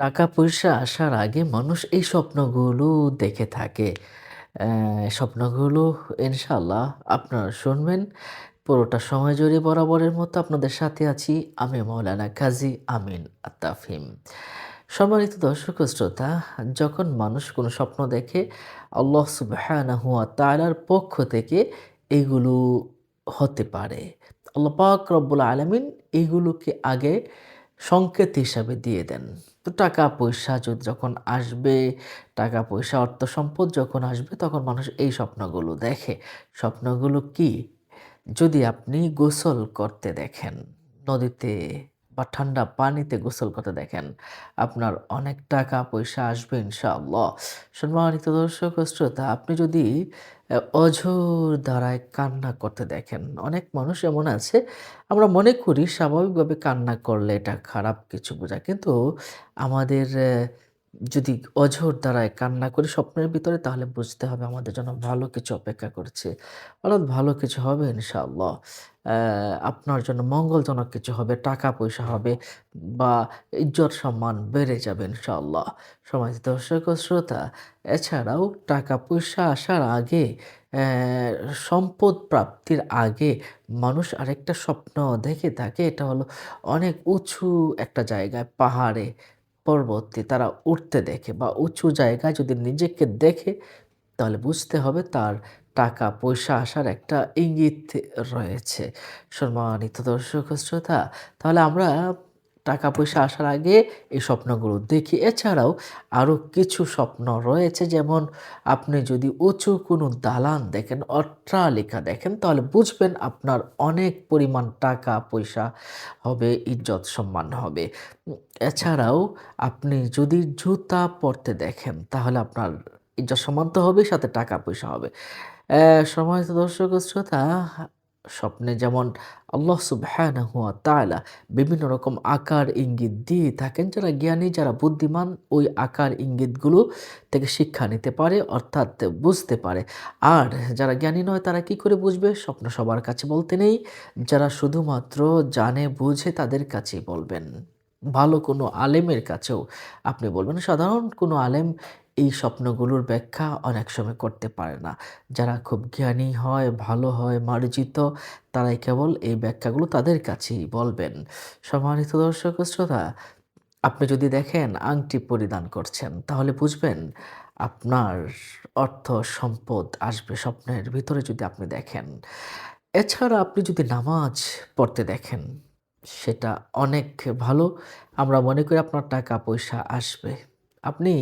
টাকা পয়সা আসার আগে মানুষ এই স্বপ্নগুলো দেখে থাকে। স্বপ্নগুলো ইনশাল্লাহ আপনারা শুনবেন। পুরোটা সময় জুড়ে বরাবরের মতো আপনাদের সাথে আছি আমি মৌলানা কাজী আমিন আত্তাফহিম। সম্মানিত দর্শক শ্রোতা, যখন মানুষ কোনো স্বপ্ন দেখে আল্লাহ সুবহানাহু ওয়া তাআলার পক্ষ থেকে এগুলো হতে পারে। আল্লাহ পাক রব্বুল আলামিন এগুলোকে আগে সংকেত হিসাবে দিয়ে দেন। তো টাকা-পয়সা যদ যখন আসবে, টাকা-পয়সা, অর্থ-সম্পদ যখন আসবে তখন মানুষ এই স্বপ্নগুলো দেখে। স্বপ্নগুলো কি? যদি আপনি গোসল করতে দেখেন নদীতে বা ঠান্ডা পানিতে গোসল করতে দেখেন, আপনার অনেক টাকা-পয়সা আসবে ইনশাআল্লাহ। সম্মানিত দর্শক শ্রোতা, আপনি যদি অঝোর দ্বারায় কান্না করতে দেখেন, অনেক মানুষ এমন আছে আমরা মনে করি স্বাভাবিকভাবে কান্না করলে এটা খারাপ কিছু বোঝা কিন্তু আমাদের যদি অঝোর দ্বারায় কান্না করি স্বপ্নের ভিতরে তাহলে বুঝতে হবে আমাদের জন্য ভালো কিছু অপেক্ষা করছে। অর্থাৎ ভালো কিছু হবে ইনশাআল্লাহ। আপনার জন্য মঙ্গলজনক কিছু হবে, টাকা-পয়সা হবে বা ইজ্জত সম্মান বেড়ে যাবে ইনশাআল্লাহ। সমাজ দর্শক শ্রোতা, এছাড়াও টাকা-পয়সা আসার আগে সম্পদ প্রাপ্তির আগে মানুষ আরেকটা স্বপ্ন দেখে থাকে। এটা হলো অনেক উঁচু একটা জায়গায় পাহাড়ে, পর্বতে তারা উঠতে দেখে বা উঁচু জায়গায় যদি নিজেকে দেখে তাহলে বুঝতে হবে তার টাকা-পয়সা আসার একটা ইঙ্গিত রয়েছে। সম্মানিত দর্শক শ্রোতা, তাহলে আমরা টাকা-পয়সা আসার আগে এই স্বপ্নগুলো দেখি। এছাড়াও আরও কিছু স্বপ্ন রয়েছে যেমন আপনি যদি উঁচু কোনো দালান দেখেন, অট্টালিকা দেখেন তাহলে বুঝবেন আপনার অনেক পরিমাণ টাকা-পয়সা হবে, ইজ্জত সম্মান হবে। এছাড়াও আপনি যদি জুতা পরতে দেখেন তাহলে আপনার ইজ্জত সম্মান তো হবেই সাথে টাকা-পয়সা হবে। অ্যা সম্মানিত দর্শক শ্রোতা, স্বপ্নে যেমন আল্লাহ সুবহানাহু ওয়া তাআলা বিভিন্ন রকম আকার ইঙ্গিত দিয়ে থাকেন। যারা জ্ঞানী, যারা বুদ্ধিমান ওই আকার ইঙ্গিতগুলো থেকে শিক্ষা নিতে পারে অর্থাৎ বুঝতে পারে। আর যারা জ্ঞানী নয় তারা কি করে বুঝবে? স্বপ্ন সবার কাছে বলতে নেই। যারা শুধুমাত্র জানে বুঝে তাদের কাছেই বলবেন। ভালো কোনো আলেমের কাছেও আপনি বলবেন। সাধারণ কোনো আলেম এই স্বপ্নগুলোর ব্যাখ্যা অনেক সময় করতে পারে না। যারা খুব জ্ঞানী হয়, ভালো হয়, মার্জিত তারাই কেবল এই ব্যাখ্যাগুলো তাদের কাছেই বলবেন। সম্মানিত দর্শক শ্রোতা, আপনি যদি দেখেন আংটি পরিধান করছেন তাহলে বুঝবেন আপনার অর্থ সম্পদ আসবে স্বপ্নের ভিতরে যদি আপনি দেখেন। এছাড়া আপনি যদি নামাজ পড়তে দেখেন সেটা অনেক ভালো। আমরা মনে করি আপনার টাকা-পয়সা আসবে। আপনি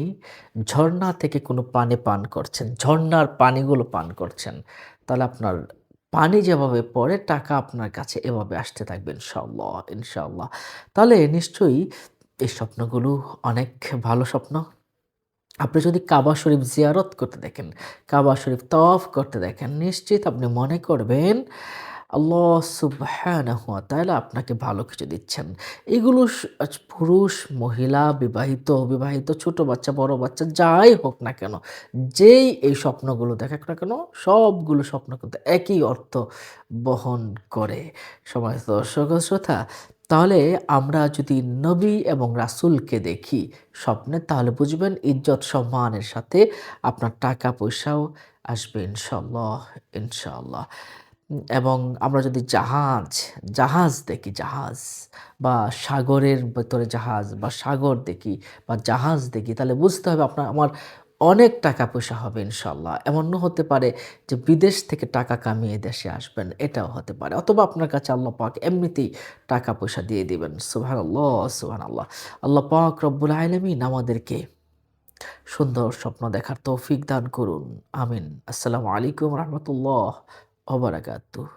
ঝরনা থেকে কোনো পানি পান করছেন, ঝর্ণার পানিগুলো পান করছেন। তাহলে আপনার পানি যেভাবে পড়ে টাকা আপনার কাছে এভাবে আসতে থাকবে ইনশাআল্লাহ, ইনশাআল্লাহ। তাহলে নিশ্চয়ই এই স্বপ্নগুলো অনেক ভালো স্বপ্ন। আপনি যদি কাবা শরীফ জিয়ারত করতে দেখেন, কাবা শরীফ তফ করতে দেখেন, নিশ্চিত আপনি মনে করবেন আল্লাহ সুবহানাহু ওয়া তাআলা আপনাকে ভালো কিছু দিচ্ছেন। এগুলো পুরুষ, মহিলা, বিবাহিত, অবিবাহিত, ছোট বাচ্চা, বড় বাচ্চা যাই হোক না কেন, যেই এই স্বপ্নগুলো দেখুক না কেন সবগুলো স্বপ্ন কিন্তু একই অর্থ বহন করে। সম্মানিত দর্শক শ্রোতা, তাহলে আমরা যদি নবী এবং রাসূলকে দেখি স্বপ্নে তাহলে বুঝবেন ইজ্জত সম্মানের সাথে আপনার টাকা-পয়সাও আসবে ইনশাল্লাহ ইনশাআল্লাহ। এবং আমরা যদি জাহাজ, জাহাজ দেখি জাহাজ বা সাগরের ভেতরে জাহাজ বা সাগর দেখি বা জাহাজ দেখি তাহলে বুঝতে হবে আপনার আমার অনেক টাকা-পয়সা হবে ইনশাল্লাহ এমনও হতে পারে যে বিদেশ থেকে টাকা কামিয়ে দেশে আসবেন, এটাও হতে পারে। অথবা আপনার কাছে আল্লাহ পাক এমনিতেই টাকা-পয়সা দিয়ে দিবেন। সুবহানাল্লাহ, সুবহানাল্লাহ। আল্লাহ আল্লাহ পাক রব্বুল আলামিন আমাদেরকে সুন্দর স্বপ্ন দেখার তৌফিক দান করুন। আমিন। আসসালামু আলাইকুম রাহমাতুল্লাহ ওয়া বারাকাতুহু।